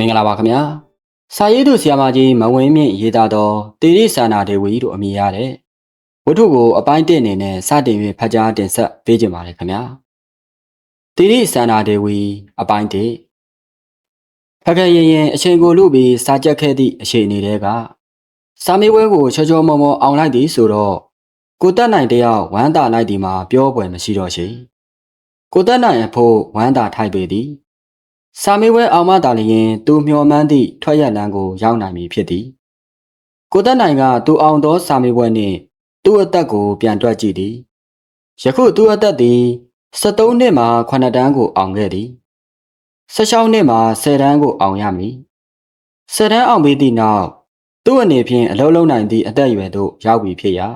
မင်္ဂလာပါခင်ဗျာစာရေးသူဆရာမကြီးမဝင်းမြင့်ရေးသားသောတေရိစာနာဒေဝီတို့အမည်ရတဲ့ဝတ္ထုကိုအပိုင်းတစ်အနေနဲ့စတင်၍ဖတ်ကြားတင်ဆက်ပေးကြပါရခင်ဗျာတေရိစာနာဒေဝီအပိုင်းတစ်ဖခရရင်ရင်အချိန်ကိုလူပြီးစာကြက်ခဲ့သည့်အချိန်အနေတည်းကစာမေးပွဲကိုချောချောမောမောအောင်လိုက်သည်ဆိုတော့ကိုတက်နိုင်တယောက်ဝမ်းသာလိုက်ဒီမှာပြောပွဲမရှိတော့ရှိကိုတက်နိုင်အဖို့ဝမ်းသာထိုက်ပေသည် စာမေးပွဲအောင်မတာလျင်သူမျှော်မှန်းသည့်ထွက်ရလန်းကိုရောက်နိုင်ပြီဖြစ်သည်ကိုသက်နိုင်ကသူအောင်သောစာမေးပွဲနှင့်သူ့အသက်ကိုပြန်တွက်ကြည့်သည်ယခုသူ့အသက်သည်73နှစ်မှ9တန်းကိုအောင်ခဲ့သည်16နှစ်မှ10တန်းကိုအောင်ရမည်10တန်းအောင်ပြီးသည့်နောက်သူ့အနေဖြင့်အလုံးလုံးနိုင်သည့်အသက်အရွယ်သို့ရောက်ပြီဖြစ်ရာ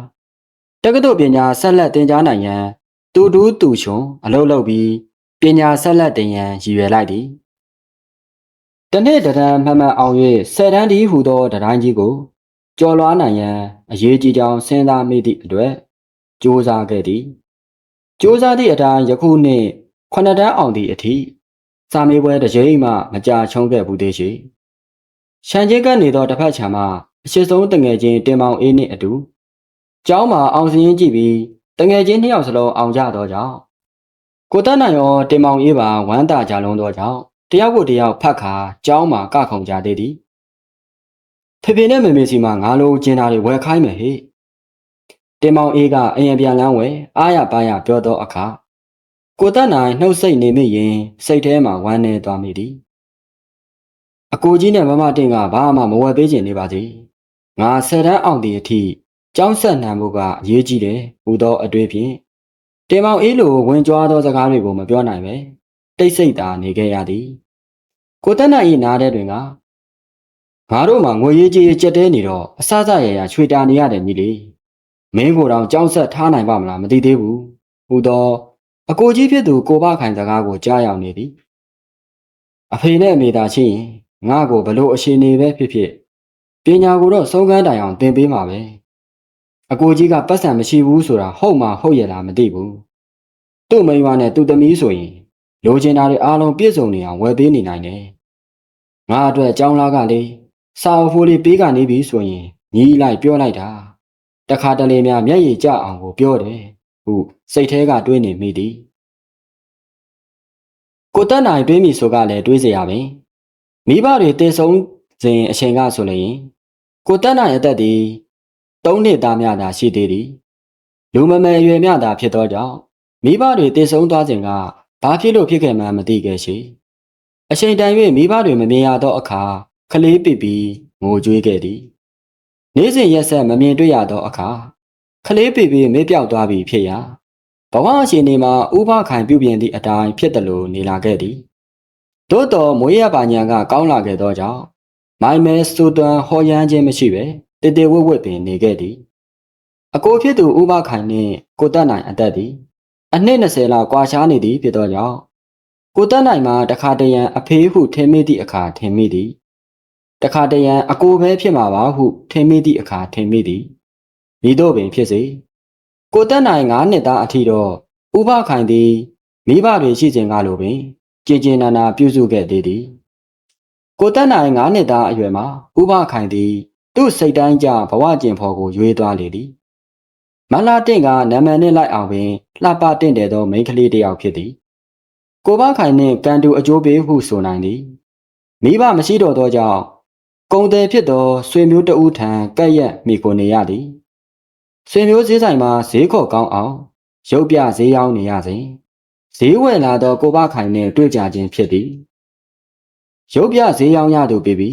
တက္ကသိုလ်ပညာဆက်လက်သင်ကြားနိုင်ရန်တူတူးတူချွန်အလုပ်လုပ်ပြီးပညာဆက်လက်တင်ရန်ရည်ရွယ်လိုက်သည် တနေ့တရံမှန်မှန်အောင်၍ဆယ်တန်းဒီဟူသောတတိုင်းကြီးကိုကျော်လွှားနိုင်ရန်အရေးကြီးကြောင်းစဉ်းစားမိသည့်အတွက်ကြိုးစားခဲ့သည်ကြိုးစားသည့်အတိုင်းယခုနှင့်ခုနှစ်တန်းအောင်သည့်အထိစာမေးပွဲတစ်ကြိမ်မှမကြာချုံးခဲ့ဘူးသေးရှိရှန်ချင်းကနေသောတစ်ဖက်ခြံမှာအရှိဆုံးတငယ်ချင်းတင်မောင်အေးနှင့်အတူကျောင်းမှာအောင်စရင်ကြည့်ပြီးတငယ်ချင်းနှစ်ယောက်စလုံးအောင်ကြသောကြောင့်ကိုတတ်နိုင်ရောတင်မောင်အေးပါဝမ်းသာကြလုံးသောကြောင့် တယောက်ကိုတယောက်ဖတ်ခါကြောင်းမှာကခုံကြသေးသည်ဖေဖေနဲ့မေမေစီမှာငါလိုကျင်တာတွေဝယ်ခိုင်းမယ်ဟေ့တင်မောင်အေးကအရင်ပြန်လန်းဝယ်အားရပါးရပြောသောအခါကိုတက်နိုင်နှုတ်ဆက်နေမိရင်စိတ်ထဲမှာဝမ်းနေသွားမိသည်အကိုကြီးနဲ့မမတင်ကဘာမှမဝယ်ပေးချင်နေပါသေးငါဆယ်တန်းအောင်သည့်အထိကြောင်းဆက်နှံမှုကအရေးကြီးတယ်ဟူသောအတွေ့ဖြင့်တင်မောင်အေးလိုဝင်ကြွားသောစကားတွေကိုမပြောနိုင်ပဲ တိတ်ဆိတ်သာနေခဲ့ရသည်ကိုတက်နိုင်၏နားထဲတွင်ကငါတို့မှာငွေရေးကြေးရေးကြက်တဲနေတော့အစစရရချွေတာနေရတယ်ညီလေးမင်းကိုယ်တော်ကြောင်းဆက်ထားနိုင်ပါမလားမသိသေးဘူးဟူသောအကိုကြီးဖြစ်သူကိုဘခိုင်စကားကိုကြားရောက်နေသည်အဖေနဲ့အမေသာချင်းရင်ငါ့ကိုဘလို့အရှင်နေပဲဖြစ်ဖြစ်ပညာကိုတော့ဆုံးကန်းတိုင်အောင်သင်ပေးမှာပဲအကိုကြီးကပတ်စံမရှိဘူးဆိုတာဟုတ်မှဟုတ်ရလားမသိဘူးသူ့မိန်းမနဲ့သူ့သမီးဆိုရင် လိုချင်တာတွေအားလုံးပြည့်စုံနေအောင်ဝယ်ပေးနေနိုင်တယ်။ငါအတွက်အကြောင်းလားကလေစာအုပ်ဖိုးလေးပေးကနေပြီဆိုရင်ညီးလိုက်ပြောလိုက်တာ။တခါတလေများမျက်ရည်ကျအောင်ကိုပြောတယ်။ဟုစိတ်ထဲကတွေးနေမိသည်။ကိုတက်နိုင်တွေးမိဆိုကလည်းတွေးเสียရပင်။မိဘတွေတည်ဆုံးစဉ်အချိန်ကဆိုရင်ကိုတက်နိုင်အသက်သည်၃နှစ်သားများသာရှိသေးသည်။လူမမယ်အရွယ်များသာဖြစ်သောကြောင့်မိဘတွေတည်ဆုံးသွားစဉ်က ဘာဖြစ်လို့ဖြစ်ခဲ့မှန်းမသိခဲ့ရှိအချိန်တန်၍မိဘတွေမမြင်ရသောအခါခလေးပစ်ပြီးငိုကြွေးခဲ့သည်နေ့စဉ်ရက်ဆက်မမြင်တွေ့ရသောအခါခလေးပစ်ပြီးမေ့ပြောက်သွားပြီဖြစ်ရာဘဝအရှင်နေမှာဥပခိုင်ပြုပြင်သည့်အတိုင်းဖြစ်တယ်လို့နေလာခဲ့သည်သို့တော်မွေးရပါညာကကောင်းလာခဲ့သောကြောင့်မိုင်မဲစူတန်ဟော်ရမ်းခြင်းမရှိပဲတေတေဝွတ်ဝွတ်ပင်နေခဲ့သည်အကိုဖြစ်သူဥပခိုင်နှင့်ကိုတက်နိုင်အသက်သည် အနှစ်20လောက်ကွာခြားနေသည်ဖြစ်သောကြောင့်ကိုတက်နိုင်မှာတခါတရံအဖေးဟုထင်မိသည့်အခါထင်မိသည်တခါတရံအကိုပဲဖြစ်မှာပါဟုထင်မိသည့်အခါထင်မိသည်မိတို့ပင်ဖြစ်စေကိုတက်နိုင်9နှစ်သားအထိတော့ဥပခိုင်သည်မိဘတွေရှိစဉ်ကလိုပင်ကြင်ကြင်နာနာပြုစုခဲ့သေးသည်ကိုတက်နိုင်9နှစ်သားအရွယ်မှာဥပခိုင်သည်သူ့စိတ်တိုင်းကြဘဝကျင်ဖော်ကိုရွေးသွားလေသည် မလာတင့်ကနာမည်နဲ့လိုက်အောင်ပင်လှပတင့်တယ်သောမိန်းကလေးတစ်ယောက်ဖြစ်သည်ကိုဘခိုင်နှင့်ကန်တူအကျိုးပေးဟုဆိုနိုင်သည်မိဘမရှိတော့သောကြောင့်ကုံတယ်ဖြစ်သောဆွေမျိုးတဦးထံကပ်ရက်မိကိုနေရသည်ဆွေမျိုးဈေးဆိုင်မှာဈေးခေါ်ကောင်းအောင်ရုပ်ပြဈေးရောင်းနေရစဉ်ဈေးဝယ်လာသောကိုဘခိုင်နှင့်တွေ့ကြခြင်းဖြစ်သည်ရုပ်ပြဈေးရောင်းရသူပြီပြီ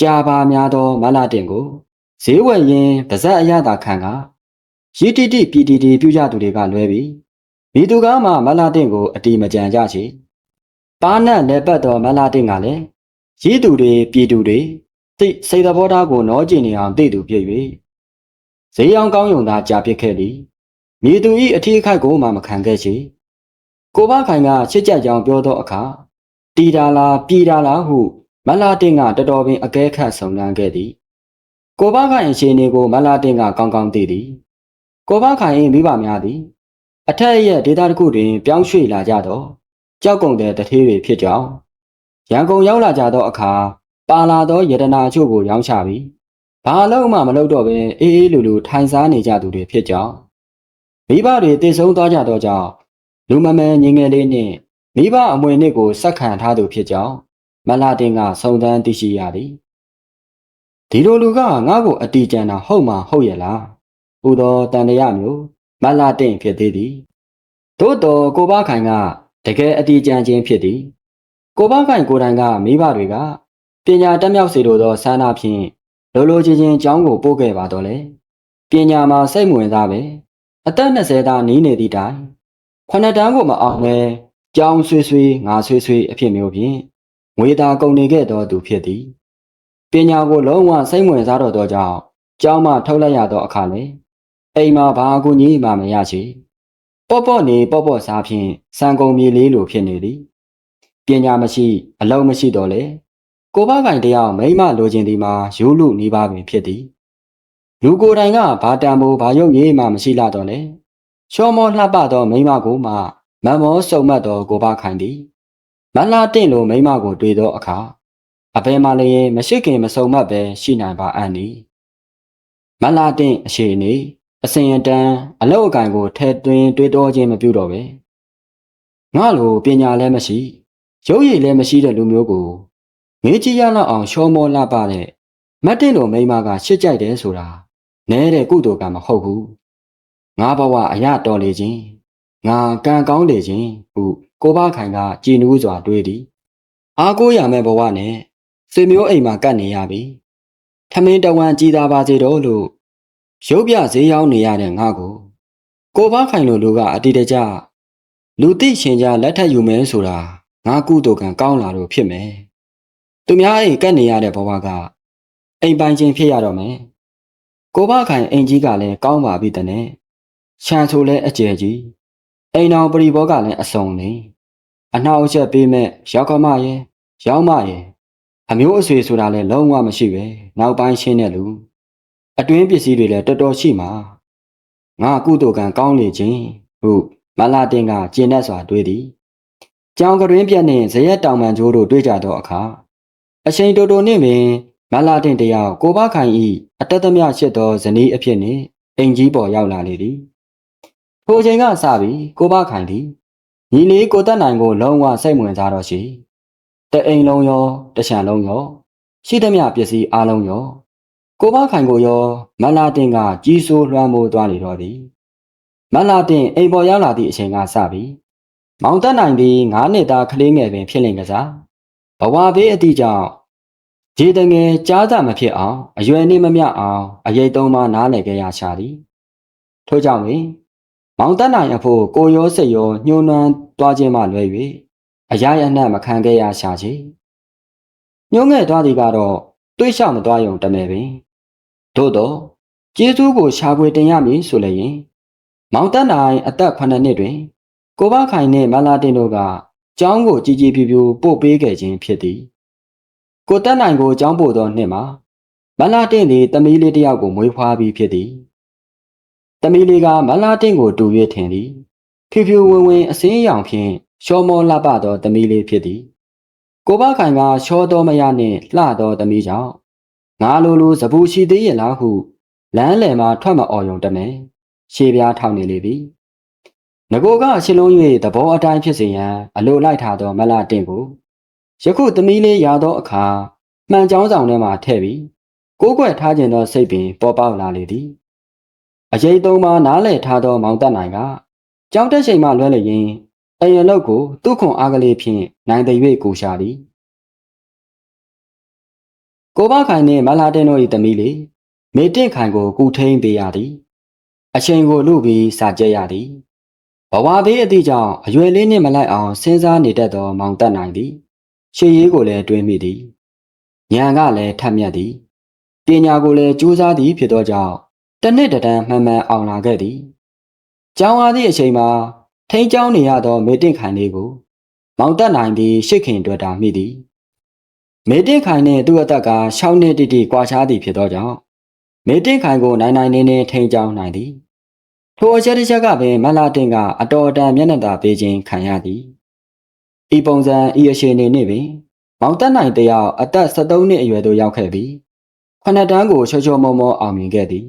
ကြာပါများသောမလာတင်ကိုဈေးဝယ်ရင်းပါဇက်အရသာခံက ရည်တိတိပြည်တီတီပြုကြသူတွေကလွဲပြီးမိသူကားမှမလာတင်ကိုအတီမကြံကြချေပါနတ်နယ်ပတ်တော်မလာတင်ကလည်းရည်သူတွေပြည်သူတွေသိစိတ်သဘောထားကိုနောကျင်နေအောင်သိသူဖြစ်၍ဈေးအောင်ကောင်းယုံသာကြာပြစ်ခဲ့သည်မိသူဤအထီးခိုက်ကိုမှမခံခဲ့ချေကိုဘခိုင်ကချစ်ကြကြောင်ပြောသောအခါတီတာလားပြည်တာလားဟုမလာတင်ကတော်တော်ပင်အကဲခတ်ဆုံလန်းခဲ့သည်ကိုဘခိုင်အရှင်နေကိုမလာတင်ကကောင်းကောင်းသိသည် ကိုဘခိုင်မိဘများသည်အထက်ရဲ့ဒေတာတစ်ခုတွင် ပြောင်းရွှေ့လာကြတော့ကြောက်ကုန်တဲ့တထေးတွေဖြစ်ကြောင်းရန်ကုန်ရောက်လာကြသောအခါပါလာသောယတနာအချို့ကိုရောင်းချပြီးဘာလို့မှမလုပ်တော့ပဲအေးအေးလူလူထိုင်စားနေကြသူတွေဖြစ်ကြောင်းမိဘတွေတည်ဆုံးသွားကြသောကြောင့်လူမမယ်ငငယ်လေးနှင့်မိဘအမွေနှစ်ကိုစက်ခံထားသူဖြစ်ကြောင်းမလာတင်ကစုံစမ်းသိရှိရသည်ဒီလိုလူကငါ့ကိုအတီးကျန်တာဟုတ်မှဟုတ်ရဲ့လား ဟူသောတန်တရာမျိုးမလာတင်ဖြစ်သေးသည်သို့တော်ကိုဘခိုင်ကတကယ်အတီးကျန်ခြင်းဖြစ်သည်ကိုဘခိုင်ကိုယ်တိုင်ကမိဘတွေကပညာတက်မြောက်စေလိုသောဆန္ဒဖြင့်လိုလိုချင်းချင်းကျောင်းကိုပို့ခဲ့ပါတော့လေပညာမှာစိတ်ဝင်စားပဲအသက်20သားနီးနေသည့်တိုင်ခုနှစ်တန်းကိုမအောင်လဲကျောင်းဆွေးဆွေးငါဆွေးဆွေးအဖြစ်မျိုးဖြင့်ငွေသာကုန်နေခဲ့သောသူဖြစ်သည်ပညာကိုလုံးဝစိတ်ဝင်စားတော့သောကြောင့်ကျောင်းမှထုတ်လိုက်ရသောအခါလေ အိမ်မှာဘာအကူကြီးမှမရချေပေါ့ပေါ့နေပေါ့ပေါ့စားဖြင့်စံကုန်မြေလေးလိုဖြစ်နေသည်ပညာမရှိ အလုံးမရှိတော့လေကိုဘကင်တယောက်မိမလိုချင်သည်မှာရိုးလူနေပါပင်ဖြစ်သည်လူကိုယ်တိုင်ကဘာတန်ဖိုးဘာရုပ်ရည်မှမရှိလာတော့လေချောမောလှပသောမိမကိုမှမမောစုံမတ်သောကိုဘခိုင်သည်မလာတင့်လိုမိမကိုတွေ့သောအခါအဘယ်မှလည်းမရှိခင်မစုံမတ်ပဲရှိနိုင်ပါအံ့နီမလာတင့်အရှိနေ အစဉ်အတန်းအလောက်အကင်ကိုထဲသွင်းတွေးတောခြင်းမပြုတော့ပဲငါလိုပညာလည်းမရှိရုပ်ရည်လည်းမရှိတဲ့လူမျိုးကိုငေးကြီးရလောက်အောင်ရှောမောလှပတဲ့မတ်တင်လိုမိမကရှစ်ကြိုက်တယ်ဆိုတာနဲတဲ့ကုသိုလ်ကမဟုတ်ဘူးငါဘဝအရတော်လေခြင်းငါကံကောင်းလေခြင်းဟုကိုဘခိုင်ကကြည်နူးစွာတွေးသည်အားကိုးရမယ့်ဘဝနဲ့ဆွေမျိုးအိမ်မှာကတ်နေရပြီထမင်းတဝမ်းကြည်သာပါစေတော့လို့ ရုပ်ပြဈေးရောက်နေရတဲ့ငါကိုကိုဘခိုင်လိုလူကအတိတကျလူသိရှင်ကြားလက်ထပ်ယူမယ်ဆိုတာငါကုသိုလ်ကံကောင်းလာလို့ဖြစ်မယ်သူများအိမ်ကတ်နေရတဲ့ဘဝကအိမ်ပိုင်ခြင်းဖြစ်ရတော့မယ်ကိုဘခိုင်အိမ်ကြီးကလည်းကောင်းပါပြီတဲ့နဲ့ခြံဆိုလဲအကျယ်ကြီးအိမ်တော်ပရိဘောကလည်းအစုံနေအနှောက်အယှက်ပေးမဲ့ရောက်ကမရဲ့ရောင်းမရဲ့အမျိုးအဆွေဆိုတာလည်းလုံးဝမရှိပဲနောက်ပိုင်းရှင်းတဲ့လူ အတွင်းပစ္စည်းတွေလည်းတော်တော်ရှိမှာငါကုသိုလ်ကံကောင်းနေခြင်းဟုမလာတင်ကကျင်တတ်စွာတွေးသည်ကြောင်ကရင်းပြက်နှင့်ဇရက်တောင်ပန်ကျိုးတို့တွေ့ကြသောအခါအချိန်တိုတိုနှင့်ပင်မလာတင်တယောက်ကိုဘခိုင်ဤအတတမြရှိသောဇနီးအဖြစ်နှင့်အိမ်ကြီးပေါ်ရောက်လာလေသည်ထိုချိန်ကစပြီးကိုဘခိုင်သည်ညီလေးကိုတက်နိုင်ကိုလုံးဝစိတ်ဝင်စားတော့ရှိတအိမ်လုံးရောတချံလုံးရောရှိသမျှပစ္စည်းအလုံးရော ကိုဘခိုင်ကိုရောမလာတင်ကကြီးစိုးလွှမ်းမိုးသွားလေတော့သည်မလာတင်အိမ်ပေါ်ရောက်လာသည့်အချိန်ကစပြီးမောင်တက်နိုင်သည်ငါးနှစ်သားကလေးငယ်ပင်ဖြစ်လင်ကစားဘဝဘေးအတိကြောင့်ခြေတငယ်ကြားစာမဖြစ်အောင်အရွယ်နှင့်မမျှအောင်အရေးသုံးပါနားလည်ခဲ့ရရှာသည်ထို့ကြောင့်ပင်မောင်တက်နိုင်အဖို့ကိုရောစိတ်ရောညှိုးနှွမ်းသွားခြင်းမှလွဲ၍အရာရနှံ့မခံခဲ့ရရှာချေညှိုးငဲ့သွားသည်ကတော့တွေးလျှောက်မသွားရုံတမယ်ပင် သို့တော့ကျေးဇူးကိုရှာဖွေတင်ရမည်ဆိုလည်းရင်မောင်တက်နိုင်အသက်9နှစ်တွင် ကိုဘခိုင်နှင့်မလာတင်တို့ကကျောင်းကိုကြည်ကြည်ပြူပြူပို့ပေးခဲ့ခြင်းဖြစ်သည်ကိုတက်နိုင်ကိုကျောင်းပို့သောနှစ်မှာမလာတင်သည်တမီးလေးတစ်ယောက်ကိုမွေးဖွားပြီးဖြစ်သည်တမီးလေးကမလာတင်ကိုတူ၍ထင်သည်ဖြူဖြူဝင်းဝင်းအစင်းရောင်ဖြင့်ရှောမောလှပသောတမီးလေးဖြစ်သည်ကိုဘခိုင်ကရှောတော်မရနှင့်လှသောတမီးကြောင့် ငါလိုလိုစပူရှိသေးရဲ့လားဟုလမ်းလယ်မှာထွက်မအော်ယုံတမယ်ရှေးပြားထောင်နေလေပြီငကိုကအရှင်းလုံး၍သဘောအတိုင်းဖြစ်စေရန်အလိုလိုက်ထားသောမလာတင့်ကိုယခုသမီးလေးရသောအခါမှန်ကြောင်းဆောင်ထဲမှာထည့်ပြီးကိုးကွယ်ထားခြင်းသောစိတ်ပင်ပေါ်ပေါက်လာလေသည်အရေးသုံးပါနားလည်ထားသောမောင်တက်နိုင်ကကြောင်းတက်ချိန်မှလွဲလျင်အရင်လောက်ကိုသူ့ခွန်အားကလေးဖြင့်နိုင်တဲ့၍ကိုရှာသည် ကိုဘခိုင်နှင့်မလာတဲ့တို့၏သမီးလေးမေတင့်ခိုင်ကိုကူထိန်ပေးရသည် အချိန်ကိုလူပြီးစာကြက်ရသည်ဘဝသေးအသည့်ကြောင့်အရွယ်လေးနှင့်မလိုက်အောင်စဉ်းစားနေတတ်သောမောင်တက်နိုင်သည်ရှေးရေးကိုလည်းတွေးမိသည်ဉာဏ်ကလည်းထက်မြက်သည်ပညာကိုလည်းကြိုးစားသည်ဖြစ်သောကြောင့်တနှစ်တန်းမှန်မှန်အောင်လာခဲ့သည်ကျောင်းအားသည့်အချိန်မှာထိန်းကျောင်းနေရသောမေတင့်ခိုင်လေးကို မောင်တက်နိုင်သည် ရှစ်ခင်တွေ့တာမိသည် မေတင့်ခိုင်နှင့်သူ့အသက်က6နှစ်တိတိကွာခြားသည်ဖြစ်သောကြောင့်မေတင့်ခိုင်ကိုနိုင်နိုင်နေနေထိန်းကျောင်းနိုင်သည်ထိုအချက်တစ်ချက်ကပင်မလာတင်ကအတော်အတန်မျက်နှာသာပေးခြင်းခံရသည်ဤပုံစံဤအရှိန်နေနှင့်ပင်မောင်တက်နိုင်တယောက်အသက်73နှစ်အရွယ်သို့ရောက်ခဲ့ပြီးခုနှစ်တန်းကိုချောချောမောမောအောင်မြင်ခဲ့သည်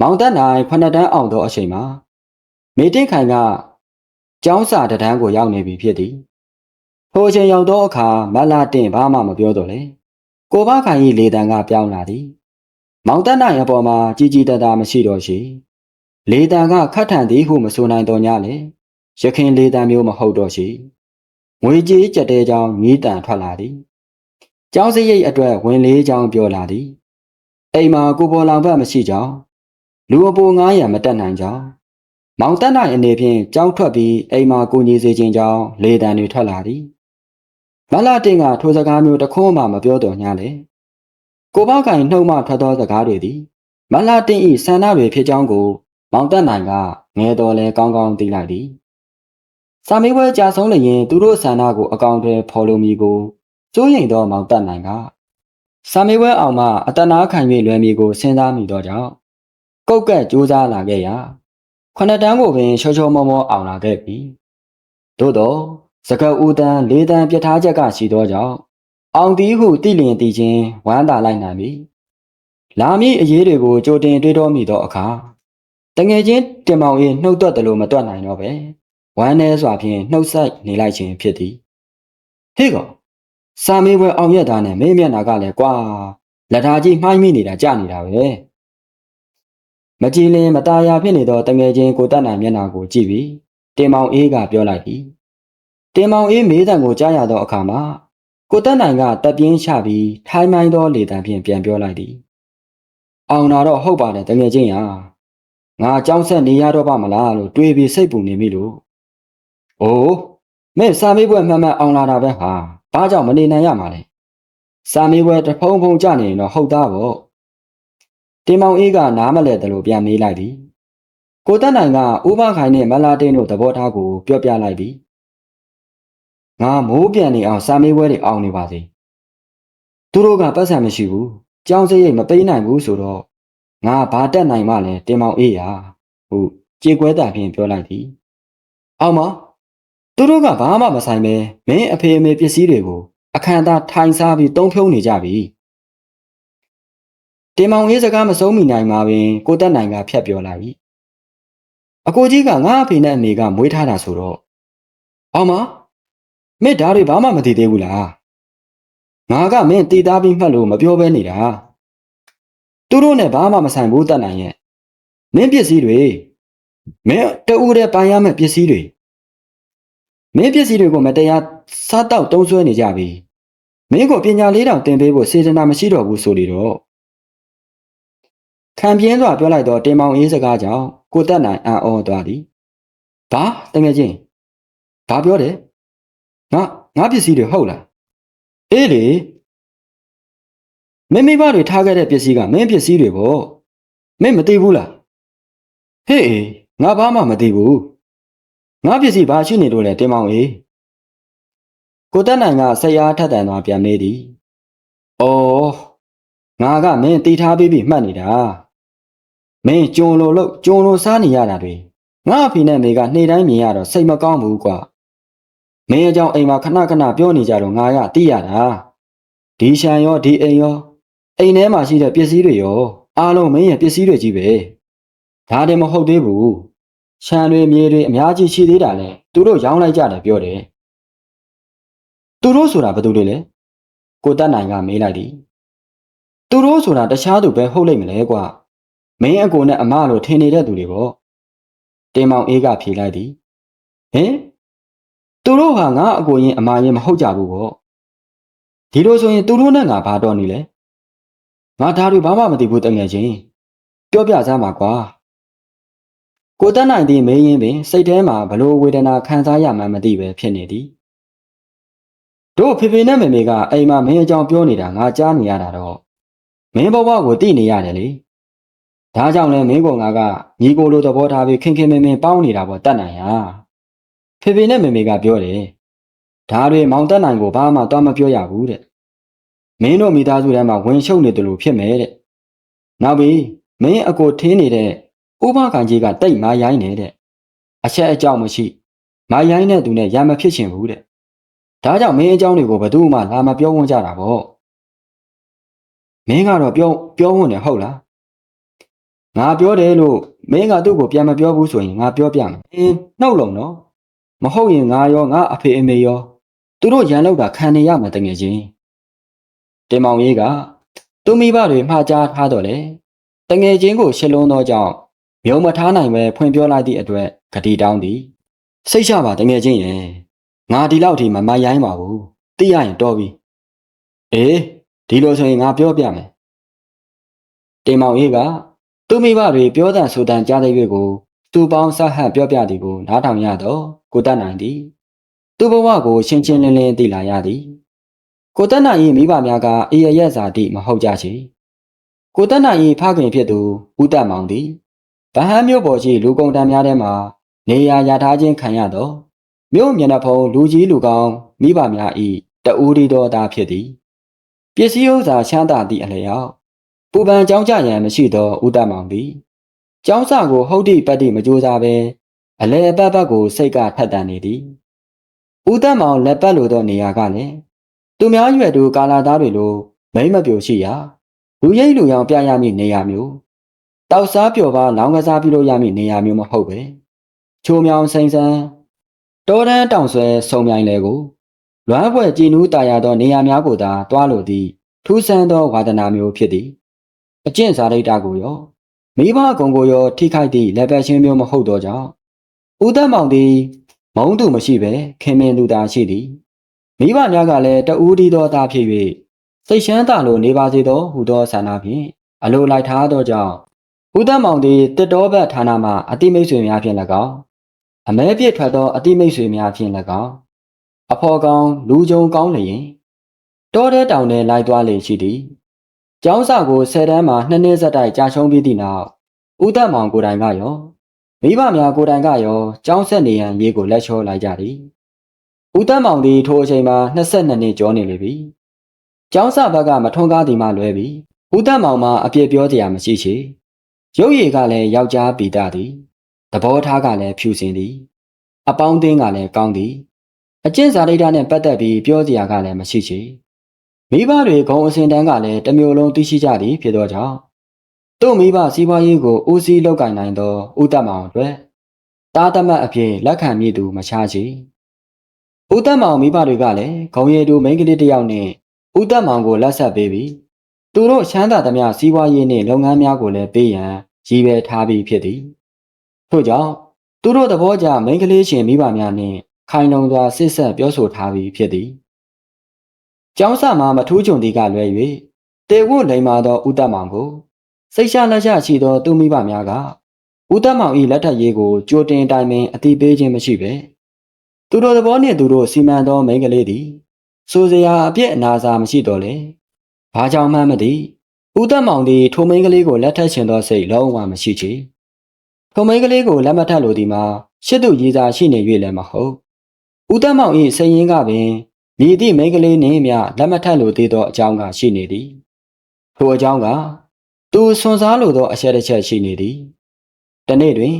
မောင်တက်နိုင်ခုနှစ်တန်းအောင်သောအချိန်မှာမေတင့်ခိုင်ကကျောင်းစာတစ်တန်းကိုရောက်နေပြီဖြစ်သည် ထိုအချိန်ရောက်သောအခါမလာတင်ဘာမှမပြောတော့လေကိုဘခိုင်၏လေတံကပြောင်းလာသည်မောင်တက်နိုင်အပေါ်မှာကြီးကြီးတတ်တာမရှိတော့ရှိလေတံကခတ်ထန်သည်ဟုမဆိုနိုင်တော့ညလေရခင်လေတံမျိုးမဟုတ်တော့ရှိငွေကြေးကြက်တဲကြောင်ညီးတန်ထွက်လာသည်ကျောင်းစရိတ်အတွက်ဝင်လေးကြောင်ပြောလာသည်အိမ်မှာကိုပေါ်လောင်ဘက်မရှိကြောင်လူအပို900မတက်နိုင်ကြောင်မောင်တက်နိုင်အနေဖြင့်ကြောင်းထွက်ပြီးအိမ်မှာကိုကြီးစေခြင်းကြောင်လေတံတွေထွက်လာသည် မလာတင်ကထိုစကားမျိုးတစ်ခုမှမပြောတော့ညလေကိုပေါကင်နှုတ်မှထွက်သောစကားတွေသည်မလာတင်ဤဆန္ဒတွေဖြစ်ကြောင်းကိုမောင်တက်နိုင်ကငဲတော်လဲကောင်းကောင်းသိလိုက်သည်စာမေးပွဲကြာဆုံးလျင်သူတို့ဆန္ဒကိုအကောင့်တွေဖော်လို့မီကိုစိုးရိမ်သောမောင်တက်နိုင်ကစာမေးပွဲအောင်မှအတနာခံ၍လွယ်မီကိုစဉ်းစားမိသောကြောင့်ကုတ်ကက်ကြိုးစားလာခဲ့ရာခဏတန်းကိုပင်ချောချောမောမောအောင်လာခဲ့ပြီသို့တော့ စကဦးတန်းလေးတန်းပြထားချက်ကရှိသောကြောင့်အောင်သည်ဟုတိလျင်တည်ခြင်းဝမ်းသာလိုက်နိုင်ပြီလာမည့်အရေးတွေကိုကြိုတင်တွေးတောမိသောအခါတငယ်ချင်းတင်မောင်၏နှုတ်သွက်တယ်လို့မတွက်နိုင်တော့ပဲဝမ်းနေစွာဖြင့်နှုတ်ဆက်နေလိုက်ခြင်းဖြစ်သည်ဟေ့ကောင်စာမေးပွဲအောင်ရက်သားနဲ့မင်းမျက်နာကလည်းကွာလက်ထားကြီးမှိုင်းမိနေတာကြနေတာပဲမကြည်လင်မตาရဖြစ်နေသောတငယ်ချင်းကိုတတ်နိုင်မျက်နာကိုကြည့်ပြီးတင်မောင်အေးကပြောလိုက်သည် တင်မောင်အေးမေးတံကိုကြားရသောအခါမှာကိုတက်နိုင်ကတက်ပြင်းချပြီးထိုင်းမိုင်းသောလေတံဖြင့်ပြန်ပြောလိုက်သည်အောင်နာတော့ဟုတ်ပါတယ်တကယ်ချင်းရာငါကြောင်းဆက်နေရတော့ပါမလားလို့တွေးပြီးစိတ်ပူနေမိလို့အိုးမင်းစာမေးပွဲမှန်မှန်အောင်လာတာပဲဟာဘာကြောင့်မနေနိုင်ရမှာလဲစာမေးပွဲတဖုံဖုံကြနေရင်တော့ဟုတ်သားပေါ့တင်မောင်အေးကနားမလဲတယ်လို့ပြန်မေးလိုက်သည်ကိုတက်နိုင်ကဥပခိုင်နဲ့မလာတင်းတို့သဘောထားကိုပြောပြလိုက်ပြီး ငါမိုးပြန်နေအောင်စာမေးပွဲတွေအောင်နေပါစေသူတို့ကပတ်စံမရှိဘူးကြောင်းစရိတ်မပေးနိုင်ဘူးဆိုတော့ငါဘာတက်နိုင်မှလဲတင်မောင်အေးရာဟုတ်ကြေကွဲတာဖြင့်ပြောလိုက်သည်အောင်မသူတို့ကဘာမှမဆိုင်ပဲမင်းအဖေအမေပစ္စည်းတွေကိုအခမ်းအသားထိုင်စားပြီးတုံးဖြုံးနေကြပြီတင်မောင်အေးစကားမဆုံးမိနိုင်မှာပင်ကိုတက်နိုင်ကဖြတ်ပြောလိုက်ပြီအကိုကြီးကငါအဖေနဲ့အမေကမွေးထားတာဆိုတော့အောင်မ မင်းဓာတ်တွေဘာမှမသိသေးဘူးလားငါကမင်းတည်သားပြီးမှတ်လို့မပြောဘဲနေတာသူတို့နဲ့ဘာမှမဆိုင်ဘူးတတ်နိုင်ရဲ့မင်းပစ္စည်းတွေမင်းတူတဲ့ပိုင်ရမယ့်ပစ္စည်းတွေမင်းပစ္စည်းတွေကိုမတရားစားတောက်တုံးဆွဲနေကြပြီမင်းကိုပညာလေးတောင်သင်ပေးဖို့စေတနာမရှိတော့ဘူးဆိုလေတော့ခံပြင်းစွာပြောလိုက်တော့တင်မောင်အေးစကားကြောင့်ကိုတက်နိုင်အံ့ဩသွားသည်ဘာတကယ်ချင်းဘာပြောတယ် ငါငါပစ္စည်းတွေဟုတ်လားအေးလေမင်းမိဘတွေထားခဲ့တဲ့ပစ္စည်းကမင်းပစ္စည်းတွေပေါ့မင်းမသိဘူးလားဟေးငါဘာမှမသိဘူးငါပစ္စည်းဘာရှိနေလို့လဲတင်မောင်အေးကိုတက်နိုင်ကဆက်ရားထက်တန်သွားပြန်မေးသည်အော်ငါကမင်းတီထားပြီးပြီမှတ်နေတာမင်းကြုံလို့လို့ကြုံလို့စားနေရတာတွေငါအဖေနဲ့မေကနှေတိုင်းမြင်ရတော့စိတ်မကောင်းဘူးကွာ မင်းအကြောင်းအိမ်မှာခဏခဏပြောနေကြတော့ငါရသိရတာဒီရှန်ရောဒီအိမ်ရောအိမ်ထဲမှာရှိတဲ့ပစ္စည်းတွေရောအားလုံးမင်းရဲ့ပစ္စည်းတွေကြီးပဲဒါတည်းမဟုတ်သေးဘူးရှန်တွေမြေတွေအများကြီးရှိသေးတာလဲသူတို့ရောင်းလိုက်ကြတယ်ပြောတယ်သူတို့ဆိုတာဘယ်သူတွေလဲကိုတက်နိုင်ကမေးလိုက်သည်သူတို့ဆိုတာတခြားသူပဲဟုတ်လိမ့်မလဲကွာမင်းအကိုနဲ့အမလို့ထင်နေတဲ့သူတွေပေါ့တင်မောင်အေးကဖြေလိုက်သည်ဟင် သူတို့ဟာငါအကိုရင်အမရင်မဟုတ်ကြဘူးပေါ့ဒီလိုဆိုရင်သူတို့နဲ့ငါဘာတော့နေလဲငါဒါတွေဘာမှမသိဘူးတငယ်ချင်းပြောပြစမ်းပါကွာကိုတက်နိုင်သည်မင်းရင်ပင်စိတ်ထဲမှာဘလို့ဝေဒနာခံစားရမှန်းမသိပဲဖြစ်နေသည်တို့ဖေဖေနဲ့မေမေကအိမ်မှာမင်းအကြောင်းပြောနေတာငါကြားနေရတာတော့မင်းဘဝကိုသိနေရတယ်လေဒါကြောင့်လဲမင်းကောင်ကညီကိုလိုသဘောထားပြီးခင်ခင်မင်မင်ပေါင်းနေတာပေါ့တတ်နိုင်ဟာ ဖေဖေနဲ့မေမေကပြောတယ်ဒါတွေမောင်တက်နိုင်ကိုဘာမှသွားမပြောရဘူးတဲ့မင်းတို့မိသားစုထဲမှာဝင်ရှုပ်နေတယ်လို့ဖြစ်မယ်တဲ့နောက်ပြီးမင်းအကိုထင်းနေတဲ့ဥပခံကြီးကတိတ်မာရိုင်းနေတဲ့အချက်အကြောင်းမရှိမာရိုင်းတဲ့သူနဲ့ရံမဖြစ်ချင်ဘူးတဲ့ဒါကြောင့်မင်းအကြောင်းတွေကိုဘယ်သူမှလာမပြောဝန်းကြတာပေါ့မင်းကတော့ပြောပြောဝန်းတယ်ဟုတ်လားငါပြောတယ်လို့မင်းကသူ့ကိုပြန်မပြောဘူးဆိုရင်ငါပြောပြမယ်အင်းနှုတ်လုံးနော် မဟုတ်ရင်ငါရောငါအဖေအမေရောသူတို့ရန်လောက်တာခံနေရမှာတကယ်ချင်းတင်မောင်ကြီးကသူ့မိဘတွေမှားကြားထားတော့လေတငယ်ချင်းကိုရှစ်လုံးသောကြောင့်မြုံမထားနိုင်ပဲဖွင့်ပြောလိုက်သည့်အတွက်ဂတိတောင်းသည်စိတ်ချပါတငယ်ချင်းရဲ့ငါဒီလောက်ထိမမရိုင်းပါဘူးသိရရင်တော်ပြီအေးဒီလိုဆိုရင်ငါပြောပြမယ်တင်မောင်ကြီးကသူ့မိဘတွေပြောတဲ့ဆိုတဲ့ကြားတဲ့ရွေကို သူပေါင်းဆက်ဟပ်ပြောပြသည်ကိုနားထောင်ရတော့ကိုတတ်နိုင်သည် သူ့ဘဝကိုရှင်းရှင်းလင်းလင်းသိလာရသည်ကိုတတ်နိုင်၏မိဘများကအေရရက်စာတိမဟုတ်ကြချေကိုတတ်နိုင်၏ဖခင်ဖြစ်သူဦးတတ်မောင်သည်ဗဟန်းမြို့ပေါ်ရှိလူကုန်တန်းများထဲမှနေရာရထားခြင်းခံရသောမြို့မျက်နှာဖုံးလူကြီးလူကောင်းမိဘများ၏တအူးဒီတော်သားဖြစ်သည်ပစ္စည်းဥစ္စာချမ်းသာသည့်အလျောက်ပူပန်ကြောင်းကြရန်မရှိသောဦးတတ်မောင်သည် ကျောင်းစာကိုဟုတ်တိပတ်တိမကြိုးစားဘဲအလဲအပတ်ပတ်ကိုစိတ်ကထက်တန်နေသည်ဦးတတ်မောင်လက်ပတ်လိုသောနေရာကလည်းသူများရွယ်သူကာလာသားတွေလိုမိမ့်မပြိုရှိရာလူရိပ်လူရောင်ပြရမည့်နေရာမျိုးတောက်စားပျော်ပါလောင်းကစားပြုလို့ရမည့်နေရာမျိုးမဟုတ်ပဲချိုးမြောင်စိမ့်ဆန်းတောတန်းတောင်ဆွဲဆုံမြိုင်လေကိုလွမ်းပွဲကြည်နူးတာယာသောနေရာများကိုသာတွားလိုသည့်ထူးဆန်းသောဝါဒနာမျိုးဖြစ်သည်အကျင့်စာရိတ္တကိုရော မိဘကုံကိုရောထိခိုက်သည့်လက်ပတ်ချင်းမျိုးမဟုတ်သောကြောင့်ဦးသက်မောင်သည် မုံသူမရှိပဲခင်မင်သူသာရှိသည်မိဘများကလည်းတဦးဒီသောသားဖြစ်၍စိတ်ရှမ်းသာလိုနေပါစေသောဟူသောဆန္ဒဖြင့်အလိုလိုက်ထားသောကြောင့်ဦးသက်မောင်သည်တစ်တော်ဘက်ဌာနမှအတိမိတ်ဆွေများဖြင့်၎င်းအမဲပြည့်ထွက်သောအတိမိတ်ဆွေများဖြင့်၎င်းအဖော်ကောင်းလူကြုံကောင်းလျင်တောထဲတောင်ထဲလိုက်သွားလေရှိသည် ကျောင်းစာကိုဆယ်တန်းမှာနှစ်နှစ်ဆက်တိုက်ကြာရှုံးပြီးသည့်နောက်ဦးသက်မောင်ကိုယ်တိုင်ကရောမိဘများကိုယ်တိုင်ကရောကျောင်းဆက်နေရန်ရေးကိုလက်ချောလိုက်ကြသည်ဦးသက်မောင်သည်ထိုအချိန်မှာ22နှစ်ကျော်နေလေပြီကျောင်းစာဘက်ကမထွန်းကားသည်မှလွဲပြီးဦးသက်မောင်မှာအပြစ်ပြောစရာမရှိချေရုပ်ရည်ကလည်းယောက်ျားပီတာသည်သဘောထားကလည်းဖြူစင်သည် အပေါင်းအသင်းကလည်းကောင်းသည်အကျင့်စာရိတ္တနဲ့ပတ်သက်ပြီးပြောစရာကလည်းမရှိချေ မိဘတွေဂုံအစဉ်တန်းကလည်းတစ်မျိုးလုံးသိရှိကြသည်ဖြစ်သောကြောင့်သူ့မိဘစီးပွားရေးကိုဦးစီးလုပ်ကင်နိုင်သောဦးသက်မောင်အတွက်တားသမတ်အဖြစ်လက်ခံမိသူမချချေဦးသက်မောင်မိဘတွေကလည်းဂုံရည်သူမိန်းကလေးတစ်ယောက်နဲ့ဦးသက်မောင်ကိုလက်ဆက်ပေးပြီးသူတို့ချမ်းသာသမျှစီးပွားရေးနှင့်လုပ်ငန်းများကိုလည်းပေးရန်ရည်ပဲထားပြီးဖြစ်သည်ထို့ကြောင့်သူတို့သဘောကျမိန်းကလေးရှင်မိဘများနှင့်ခိုင်လုံစွာဆစ်ဆက်ပြောဆိုထားပြီးဖြစ်သည် ကျောင်းဆမှာမထူးချွန်သည်ကလွဲ၍တေဝုလိမ္မာသောဥတ္တမောင်ကိုစိတ်ရှလက်ရှရှိသောသူမိဘများကဥတ္တမောင်၏လက်ထက်ရေးကိုကြိုတင်တိုင်ပင်အတိပေးခြင်းမရှိပဲသူတို့သဘောနှင့်သူတို့စီမံသောမိန်းကလေးသည်စိုးစရာအပြည့်အနာစာမရှိတော့လေဘာကြောင့်မှမသိဥတ္တမောင်သည်ထိုမိန်းကလေးကိုလက်ထပ်ရှင်သောစိတ်လုံးဝမရှိချေထိုမိန်းကလေးကိုလက်မထပ်လိုသည်မှာရှစ်သူရည်စာရှိနေ၍လည်းမဟုတ်ဥတ္တမောင်၏စိတ်ရင်းကပင် မြည်သည့်မိန်းကလေးနှင့်မျှလက်မထပ်လိုသေးသောအကြောင်းကရှိနေသည်ထိုအကြောင်းကသူဆွန်စားလိုသောအချက်တစ်ချက်ရှိနေသည်တနေ့တွင်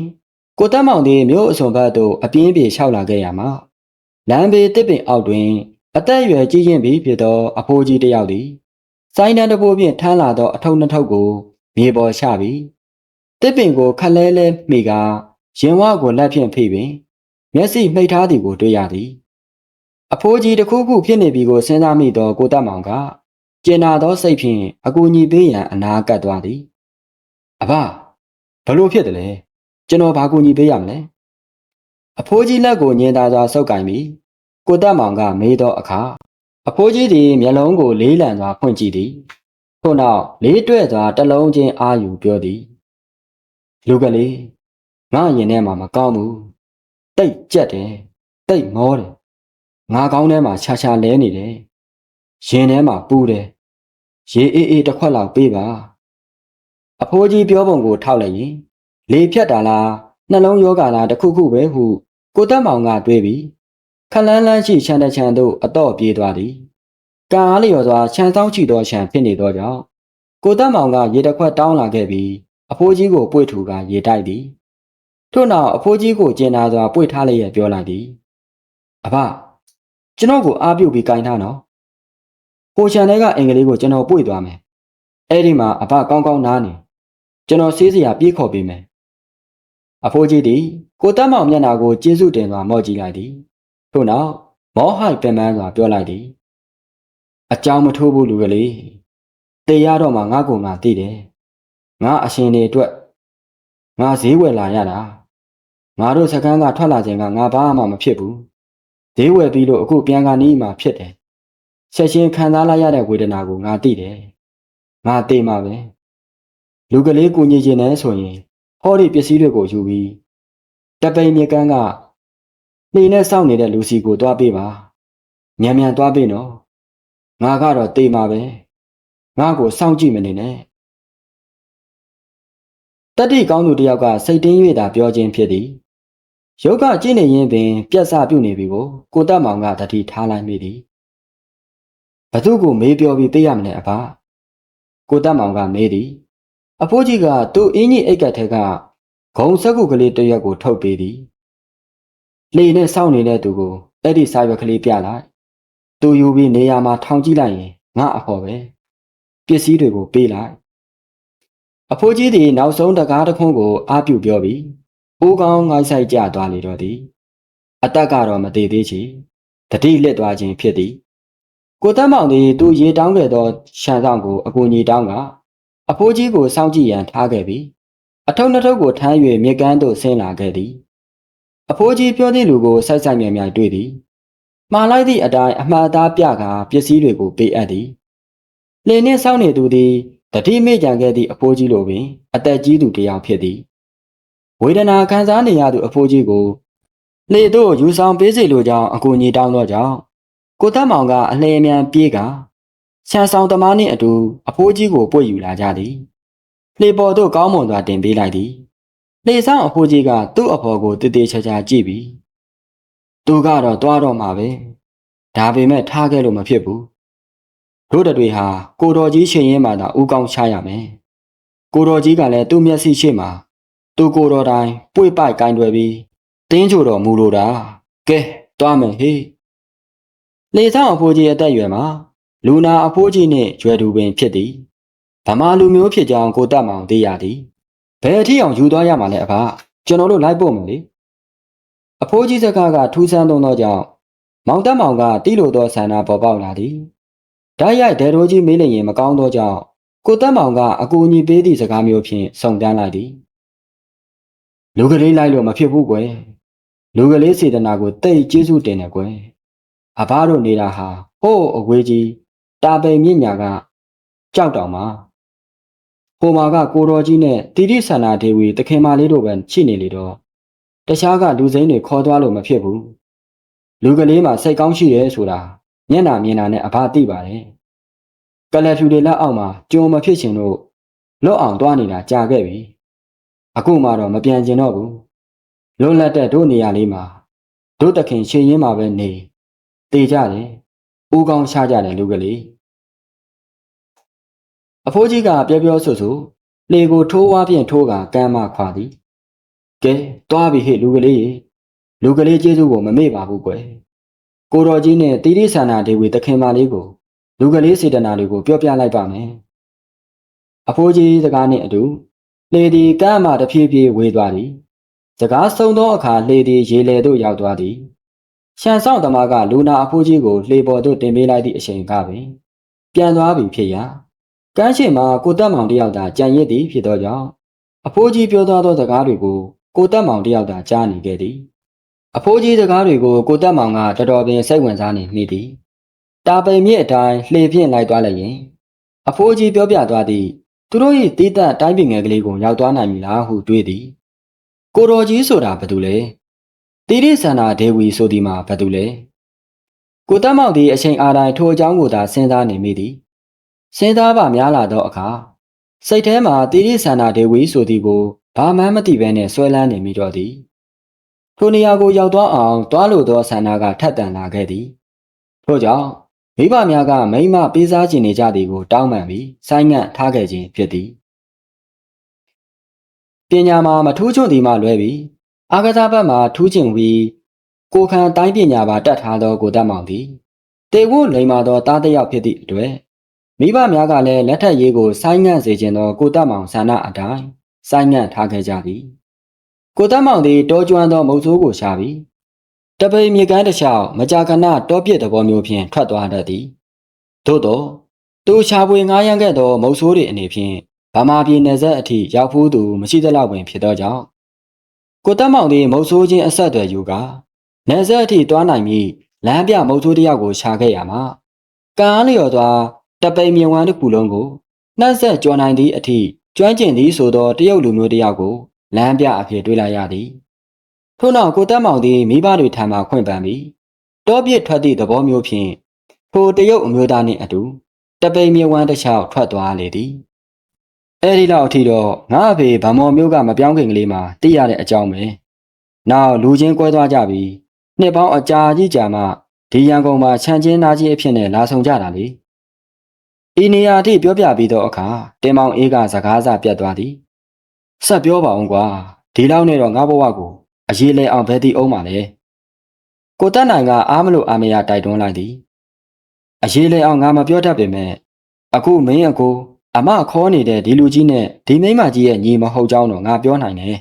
ကိုတက်မောင်သည်မြို့အစွန်ဘက်သို့အပြင်းပြေလျှောက်လာခဲ့ရမှာလမ်းဘေးတစ်ပင်အောက်တွင်အသက်အရွယ်ကြီးရင်ပြီးဖြစ်သောအဖိုးကြီးတစ်ယောက်သည်စိုင်းတန်းတစ်ပိုးဖြင့်ထမ်းလာသောအထုပ်နှစ်ထုပ်ကိုမြေပေါ်ချပြီးတစ်ပင်ကိုခလဲလဲမိကရင်ဝကိုလက်ဖြင့်ဖိပင် မျက်စိမှိတ်ထားသည်ကိုတွေ့ရသည် အဖိုးကြီးတစ်ခုခုဖြစ်နေပြီကိုစဉ်းစားမိသောကိုတက်မောင်ကကျင်နာသောစိတ်ဖြင့်အကူအညီပေးရန်အနာကပ်သွားသည်အဘဘလို့ဖြစ်တယ်လဲကျွန်တော်ဘာကူညီပေးရမလဲအဖိုးကြီးလက်ကိုညင်သာစွာဆုပ်ကင်ပြီးကိုတက်မောင်ကမေးသောအခါအဖိုးကြီးသည်မျက်လုံးကိုလေးလံစွာဖွင့်ကြည့်သည်ထို့နောက်လေးတွဲ့စွာတလုံးချင်းအာယူပြောသည်လူကလေးငါရင်ထဲမှာမကောင်းဘူးတိတ်ကြက်တယ်တိတ်မောတယ် ငါကောင်းထဲမှာခြားခြားလဲနေတယ်ရင်ထဲမှာပူတယ်ရေအေးအေးတစ်ခွက်လောက်ပေးပါအဖိုးကြီးပြောပုံကိုထောက်လိုက်ရင်လေဖြတ်တာလားနှလုံးယောဂါလားတခုခုပဲဟုကိုတက်မောင်ကတွေးပြီးခလန်းလန်းရှိခြံတချံသို့အတော့ပြေးသွားသည်ကံအားလျော်စွာခြံဆောင်ချီသောခြံဖြစ်နေသောကြောင့်ကိုတက်မောင်ကရေတစ်ခွက်တောင်းလာခဲ့ပြီးအဖိုးကြီးကိုပွေ့ထူကရေတိုက်သည်ထို့နောက်အဖိုးကြီးကိုကျင်နာစွာပွေ့ထားလျက်ပြောလိုက်သည်အဖ ကျွန်တော်ကိုအားပြုတ်ပြီးကင်ထားနော်ဟိုချန်ထဲကအင်္ဂလိပ်ကိုကျွန်တော်ပွေသွားမယ်အဲ့ဒီမှာအဘကောင်းကောင်းနားနေကျွန်တော်ဆေးစရာပြေးခေါ်ပေးမယ်အဖိုးကြီးသည်ကိုတက်မောင်မျက်နှာကိုကျေးဇူးတင်စွာမော့ကြည့်လိုက်သည်ထို့နောက်မောဟိုက်ပင်ပန်းစွာပြောလိုက်သည်အကြောင်းမထိုးဘူးလူကလေးတေရတော့မှငါ့ကိုငါသိတယ်ငါအရှင်တွေအတွက်ငါဈေးဝယ်လာရတာငါတို့စကန်းကထွက်လာခြင်းကငါဘာမှမဖြစ်ဘူး ဈေးဝယ်ပြီးလို့အခုပြန်ကနီးမှဖြစ်တယ်ဆက်ရှင်ခံစားလိုက်ရတဲ့ဝေဒနာကိုငါသိတယ်ငါသိမှာပဲလူကလေးကိုညင်ကျင်နေဆိုရင်ဟောဒီပစ္စည်းတွေကိုယူပြီးတပိန်မြေကန်းကနှိနဲ့စောင့်နေတဲ့လူစီကိုတွားပေးပါမြန်မြန်တွားပေးနော်ငါကတော့သိမှာပဲငါ့ကိုစောင့်ကြည့်မနေနဲ့တတိကောင်းသူတယောက်ကစိတ်တင်း၍သာပြောခြင်းဖြစ်သည် ယောဂကျင့်နေရင်ပင် ပြက်စပြုတ်နေပြီကိုကိုတက်မောင်ကတတိထားလိုက်မိသည်ဘသူကိုမေးပြောပြီးသိရမလဲအဖကိုတက်မောင်ကမေးသည်အဖိုးကြီးကသူ့အင်းကြီးအိတ်ကတ်ထဲကဂုံစက်ကုကလေးတစ်ရွက်ကိုထုတ်ပေးသည်လေနဲ့စောင့်နေတဲ့သူကိုအဲ့ဒီစာရွက်ကလေးပြလိုက်သူယူပြီးနေရာမှာထောင်ကြည့်လိုက်ရင်ငါအဖော်ပဲပစ္စည်းတွေကိုပေးလိုက်အဖိုးကြီးသည်နောက်ဆုံးတကားတစ်ခွန်းကိုအားပြုပြောပြီး အိုးကောင်းငိုက်ဆိုင်ကြသွားလေတော့သည်အသက်ကတော့မသေးသေးချေတတိလစ်သွားခြင်းဖြစ်သည်ကိုတမ်းမောင်သည်သူရေတောင်းခဲ့သောရှမ်းဆောင်ကိုအကူညီတောင်းကအဖိုးကြီးကိုစောင့်ကြည့်ရန်ထားခဲ့ပြီးအထုံနှစ်ထုပ်ကိုထမ်း၍မြေကမ်းသို့ဆင်းလာခဲ့သည်အဖိုးကြီးပြောသည့်လူကိုဆိုက်ဆိုင်မြိုင်မြိုင်တွေ့သည်မှားလိုက်သည့်အတိုင်းအမှားသားပြကာပစ္စည်းတွေကိုပေးအပ်သည်လင်းနှင့်စောင့်နေသူသည်တတိမေ့ကြံခဲ့သည့်အဖိုးကြီးလိုပင် အသက်ကြီးသူတစ်ယောက်ဖြစ်သည် ဝေဒနာခံစားနေရသူအဖိုးကြီးကိုလေတို့ယူဆောင်ပေးစေလိုကြောင်းအကူအညီတောင်းသောကြောင့်ကိုသက်မောင်ကအလှည့်အမြန်ပြေးကဆန်ဆောင်သမားနှင့်အတူအဖိုးကြီးကိုပွေယူလာကြသည်လေပေါ်သို့ကောင်းမွန်စွာတင်ပေးလိုက်သည်လေဆောင်အဖိုးကြီးကသူ့အဖော်ကိုတည်တည်ချာချာကြည့်ပြီးသူကတော့တွားတော့မှာပဲဒါပေမဲ့ထားခဲ့လို့မဖြစ်ဘူးတို့တတွေဟာကိုတော်ကြီးရှင်ရင်မှသာဥကောင်းချရမယ်ကိုတော်ကြီးကလည်းသူ့မျက်စိရှိမှ သူကိုတော်တိုင်းပွေပိုက်ကင်တွယ်ပြီးတင်းချိုတော်မူလိုတာကဲတွားမယ်ဟေးလေဆောင်အဖိုးကြီးအသက်အရွယ်မှာလူနာအဖိုးကြီးနှင့်ကျွယ်သူပင်ဖြစ်သည်ဗမာလူမျိုးဖြစ်ကြောင်းကိုတတ်မောင်သိရသည်ဘယ်အထိအောင်ယူသွားရမှာလဲအဖကျွန်တော်တို့လိုက်ပို့မယ်လေအဖိုးကြီးစကားကထူးဆန်းသောကြောင့်မောင်တက်မောင်ကတိလိုသောဆန္ဒပေါ်ပေါက်လာသည်ဓာတ်ရိုက်ဒဲရိုးကြီးမေးလျင်မကောင်းသောကြောင့်ကိုတက်မောင်ကအကူအညီပေးသည့်စကားမျိုးဖြင့်စုံတန်းလိုက်သည် လူကလေးလိုက်လို့မဖြစ်ဘူးကွယ်လူကလေးစေတနာကိုတိတ်ကျေးဇူးတင်တယ်ကွယ်အဘတို့နေတာဟာဟိုးအဝေးကြီးတာပိန်မြင့်ညာကကြောက်တောင်မှာဟိုမှာကကိုတော်ကြီးနဲ့တိတိဆန္ဒဒေဝီတခင်မလေးတို့ပဲရှိနေလေတော့တခြားကလူစိမ်းတွေခေါ်သွားလို့မဖြစ်ဘူးလူကလေးမှာစိတ်ကောင်းရှိတယ်ဆိုတာမျက်နာမြင်တာနဲ့အဘသိပါတယ်ကလပ်ဖြူတွေလက်အောက်မှာကြုံမဖြစ်ချင်လို့လွတ်အောင်သွားနေတာကြာခဲ့ပြီ အခုမှတော့မပြန်ကျင်တော့ဘူးလွတ်လပ်တဲ့တို့နေရာလေးမှာတို့တခင်ရှင်ရင်းမှာပဲနေတေကြတယ်ဦးကောင်းရှားကြတယ်လူကလေးအဖိုးကြီးကပြောပြောဆိုဆိုလေကိုထိုးဝါးဖြင့်ထိုးကကမ်းမခွာသည်ကဲတွားပြီဟဲ့လူကလေးရေလူကလေးကျေးဇူးကိုမမေ့ပါဘူးကွယ်ကိုတော်ကြီးနဲ့တိရိဆန္ဒဒေဝီတခင်မလေးကိုလူကလေးစေတနာတွေကိုပြောပြလိုက်ပါမယ်အဖိုးကြီးစကားနှင့်အတူ လေဒီကမ်းမတဖြည်းဖြည်းဝေးသွားသည်စကားဆုံးသောအခါလေဒီရေလေသို့ရောက်သွားသည်ရှန်ဆောင်သမားကလူနာအဖိုးကြီးကိုလှေပေါ်သို့တင်ပေးလိုက်သည့်အချိန်ကပင်ပြန်သွားပြီဖြစ်ရာကမ်းရှိမှာကိုတက်မောင်တယောက်သာကြံရစ်သည်ဖြစ်သောကြောင့်အဖိုးကြီးပြောသွားသောစကားတွေကိုကိုတက်မောင်တယောက်သာကြားနေခဲ့သည်အဖိုးကြီးစကားတွေကိုကိုတက်မောင်ကတော်တော်ပင်စိတ်ဝင်စားနေမိသည်တာပိန်မြင့်အတိုင်းလှေဖြင့်လိုက်သွားလိုက်ရင်အဖိုးကြီးပြောပြသွားသည့် သူတို့၏တီးသက်တိုင်းပြည်ငယ်ကလေးကိုရောက်သွားနိုင်ပြီလားဟုတွေးသည်ကိုတော်ကြီးဆိုတာဘာတူလဲတိရိဆန္ဒဒေဝီဆိုဒီမှာဘာတူလဲကိုတမောက်သည်အချိန်အားတိုင်းထိုအကြောင်းကိုသာစဉ်းစားနေမိသည်စဉ်းစားပါများလာသောအခါစိတ်ထဲမှာတိရိဆန္ဒဒေဝီဆိုသည်ကိုဘာမှမသိဘဲနဲ့ဆွဲလန်းနေမိတော့သည်ထိုနေရာကိုရောက်သွားအောင်တွားလို့သောဆန္ဒကထပ်တန်လာခဲ့သည်ထို့ကြောင့် မိဘများကမိမပေးစားခြင်းနေကြသည်ကိုတောင်းပန်ပြီးဆိုင်းငံ့ထားခဲ့ခြင်းဖြစ်သည်ပညာမှာမထူးချွန်သည်မှလွဲပြီးအာကစားဘက်မှာထူးချွန်ပြီးကိုခံတိုင်းပညာပါတတ်ထားသောကိုတတ်မောင်သည်တေဝုလိမ္မာသောသားတစ်ယောက်ဖြစ်သည့်အတွက်မိဘများကလည်းလက်ထက်ရေးကိုဆိုင်းငံ့စေခြင်းသောကိုတတ်မောင်ဆန္ဒအတိုင်းဆိုင်းငံ့ထားခဲ့ကြသည်ကိုတတ်မောင်သည်တောကျွမ်းသောမုတ်ဆိုးကိုရှာပြီး တပိန်မြေကမ်းတစ်လျှောက်မကြာခဏတောပြစ်သဘောမျိုးဖြင့်ထွက်သွားတတ်သည်သို့တော့သူရှားပွေငားရမ်းခဲ့သောမုတ်ဆိုးတွေအနေဖြင့်ဗမာပြည်နယ်စပ်အထိရောက်ဖူးသူမရှိသလောက်ပင်ဖြစ်သောကြောင့်ကိုတက်မောင်သည်မုတ်ဆိုးချင်းအဆက်အသွယ်ယူကာနယ်စပ်အထိတွားနိုင်ပြီးလမ်းပြမုတ်ဆိုးတစ်ယောက်ကိုရှာခဲ့ရမှာကံအားလျော်စွာတပိန်မြေဝမ်းတစ်ခုလုံးကိုနှက်ဆက်ကြော်နိုင်သည့်အထိကျွမ်းကျင်သည်ဆိုသောတရုတ်လူမျိုးတစ်ယောက်ကိုလမ်းပြအဖြစ်တွေ့လာရသည် ထို့နောက်ကိုတက်မောင်သည်မိဘတွေထံမှခွင့်ပန်ပြီးတောပြစ်ထွက်သည့်သဘောမျိုးဖြင့်ထိုတရုတ်အမျိုးသားနှင့်အတူတပိန်မြေဝမ်းတစ်လျှောက်ထွက်သွားလေသည်အဲဒီလောက်အထိတော့ငါအဖေဗမော်မျိုးကမပြောင်းခင်ကလေးမှာသိရတဲ့အကြောင်းပဲနောက်လူချင်းကွဲသွားကြပြီးနှစ်ပေါင်းအကြာကြီးကြာမှဒီရန်ကုန်မှာခြံချင်းနာကြီးအဖြစ်နဲ့လာဆောင်ကြတာလေဤနေရာအထိပြောပြပြီးတော့အခါတင်မောင်အေးကစကားစပြတ်သွားသည်ဆက်ပြောပါအောင်ကွာဒီလောက်နဲ့တော့ငါဘဝကို အရေးလဲအောင်ဘယ်တိအောင်ပါလဲကိုတက်နိုင်ကအားမလို့အာမရတိုက်တွန်းလိုက်သည်အရေးလဲအောင်ငါမပြောတတ်ပေမဲ့အခုမင်းအကိုအမခေါ်နေတဲ့ဒီလူကြီးနဲ့ဒီမိန်းမကြီးရဲ့ညီမဟုတ်ကြောင်းတော့ငါပြောနိုင်တယ်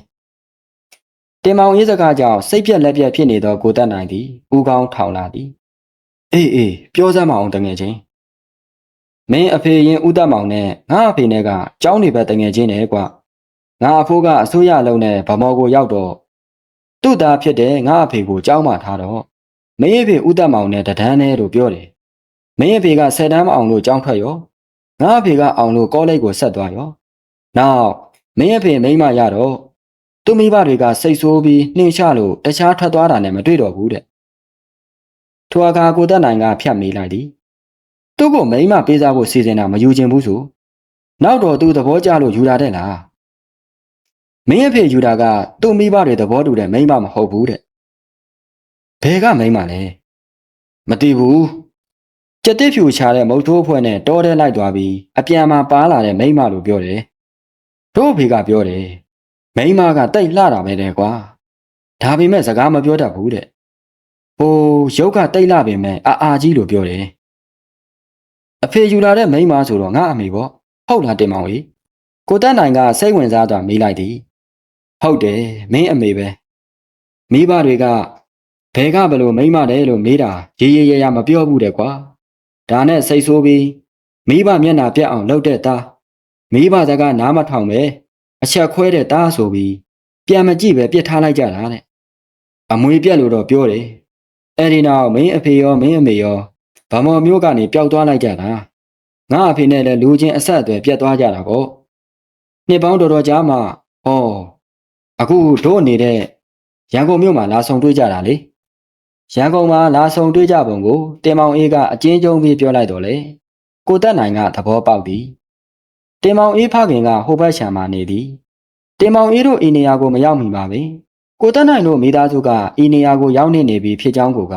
တင်မောင်ရေးစကားကြောင့်စိတ်ပြက်လက်ပြက်ဖြစ်နေသောကိုတက်နိုင်သည်ဦးကောင်းထောင်လာသည်အေးအေးပြောစမ်းမအောင်တငယ်ချင်းမင်းအဖေရင်ဦးတက်မောင်နဲ့ငါအဖေနဲ့ကကြောင်းနေပဲတငယ်ချင်းနဲ့ကွာငါအဖိုးကအစိုးရလုံးနဲ့ဗမော်ကိုရောက်တော့ သူ့သားဖြစ်တဲ့ငါအဖေကိုကြောင်းမှထားတော့မင်းအဖေဦးတက်မောင်နဲ့တဒန်းနဲ့လို့ပြောတယ်မင်းအဖေကဆယ်တန်းမအောင်လို့ကြောင်းထွက်ရောငါအဖေကအောင်လို့ကောလိပ်ကိုဆက်သွားရောနောက်မင်းအဖေမိန်းမရတော့သူ့မိဘတွေကစိတ်ဆိုးပြီးနှင်းချလို့တခြားထွက်သွားတာနဲ့မတွေ့တော့ဘူးတဲ့ထိုအခါကိုတက်နိုင်ကဖြတ်မေးလိုက်သည်သူ့ကိုမိန်းမပေးစားဖို့စီစဉ်တာမယူခြင်းဘူးဆိုနောက်တော့သူသဘောကျလို့ယူလာတဲ့လား မင်းအဖေယူတာကသူ့မိဘတွေသဘောတူတဲ့မိန်းမမဟုတ်ဘူးတဲ့ဘယ်ကမိန်းမလဲမသိဘူးကြက်တစ်ဖြူချတဲ့မုတ်ထိုးအဖွဲ့နဲ့တောထဲလိုက်သွားပြီးအပြန်မှာပါလာတဲ့မိန်းမလို့ပြောတယ်တို့အဖေကပြောတယ်မိန်းမကတိတ်လှတာပဲတဲ့ကွာဒါပေမဲ့စကားမပြောတတ်ဘူးတဲ့ဟိုရုပ်ကတိတ်လှပေမဲ့အာအာကြီးလို့ပြောတယ်အဖေယူလာတဲ့မိန်းမဆိုတော့ငါအမေပေါ့ဟုတ်လားတင်မောင်ကြီးကိုတက်နိုင်ကစိတ်ဝင်စားစွာမေးလိုက်သည် ဟုတ်တယ်မင်းအမေပဲမိဘတွေကဘဲကဘလို့မိမ့်မတယ်လို့မေးတာရေရေရရမပြောဘူးတဲ့ကွာဒါနဲ့စိတ်ဆိုးပြီးမိဘမျက်နှာပြတ်အောင်လှုပ်တဲ့သားမိဘစကားနားမထောင်ပဲအချက်ခွဲတဲ့သားဆိုပြီးပြန်မကြည့်ပဲပြစ်ထားလိုက်ကြတာတဲ့အမွေပြက်လို့တော့ပြောတယ်အဲ့ဒီနောက်မင်းအဖေရောမင်းအမေရောဗမော်မျိုးကနေပျောက်သွားလိုက်ကြတာငါအဖေနဲ့လည်းလူချင်းအဆက်အသွယ်ပြတ်သွားကြတာပေါ့နှစ်ပေါင်းတော်တော်ကြာမှဩ အခုတို့နေတဲ့ရန်ကုန်မြို့မှာလာဆောင်တွေ့ကြတာလေရန်ကုန်မှာလာဆောင်တွေ့ကြပုံကိုတင်မောင်အေးကအကျဉ်းချုပ်ပြီးပြောလိုက်တော့လေကိုတက်နိုင်ကသဘောပေါက်သည်တင်မောင်အေးဖခင်ကဟိုဘက်ခြံမှာနေသည်တင်မောင်အေးတို့ဤနေရာကိုမရောက်မီပါပဲကိုတက်နိုင်တို့မိသားစုကဤနေရာကိုရောက်နေနေပြီဖြစ်ကြောင်းကိုက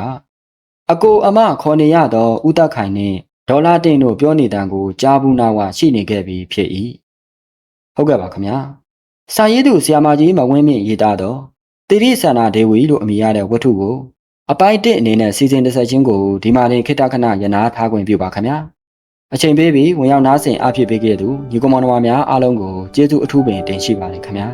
အကိုအမခေါ်နေရသောဦးတက်ခိုင်နှင့်ဒေါ်လာတင်တို့ပြောနေတန်ကိုကြားဘူးနာဝရှိနေခဲ့ပြီဖြစ်၏ဟုတ်ကဲ့ပါခင်ဗျာ စာရေးသူဆရာမကြီးမဝင်းမြင့်ရေးသားတော့တိရိဆန္ဒဒေဝီလို့အမည်ရတဲ့ဝတ္ထုကိုအပိုင်းတစ်အနေနဲ့စီစဉ်တစ်ဆက်ချင်းကိုဒီမှာနေခိတ္တခဏရနာထားခွင့်ပြုပါခင်ဗျာအချိန်ပေးပြီးဝင်ရောက်နားဆင်အားဖြစ်ပေးခဲ့သူညီကောင်မတော်များအားလုံးကိုကျေးဇူးအထူးပင်တင်ရှိပါတယ်ခင်ဗျာ